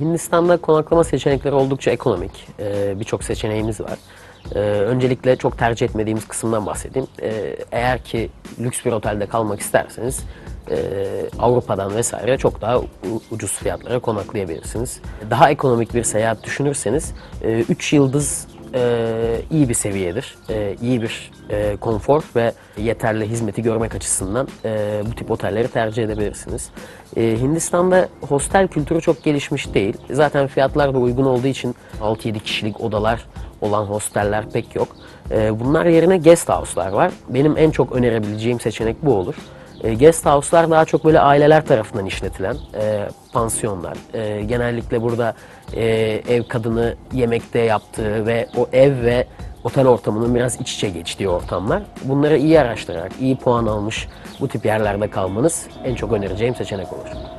Hindistan'da konaklama seçenekleri oldukça ekonomik. Ee, Birçok seçeneğimiz var. Ee, öncelikle çok tercih etmediğimiz kısımdan bahsedeyim. Ee, eğer ki lüks bir otelde kalmak isterseniz e, Avrupa'dan vesaire çok daha ucuz fiyatlara konaklayabilirsiniz. Daha ekonomik bir seyahat düşünürseniz 3 yıldız e, iyi bir seviyedir. E, iyi bir e, konfor ve yeterli hizmeti görmek açısından e, bu tip otelleri tercih edebilirsiniz. E, Hindistan'da hostel kültürü çok gelişmiş değil. Zaten fiyatlar da uygun olduğu için 6-7 kişilik odalar olan hosteller pek yok. E, bunlar yerine guest house'lar var. Benim en çok önerebileceğim seçenek bu olur. E, guest house'lar daha çok böyle aileler tarafından işletilen e, pansiyonlar. E, genellikle burada e, ev kadını yemekte yaptığı ve o ev ve otel ortamının biraz iç içe geçtiği ortamlar. Bunları iyi araştırarak, iyi puan almış bu tip yerlerde kalmanız en çok önereceğim seçenek olur.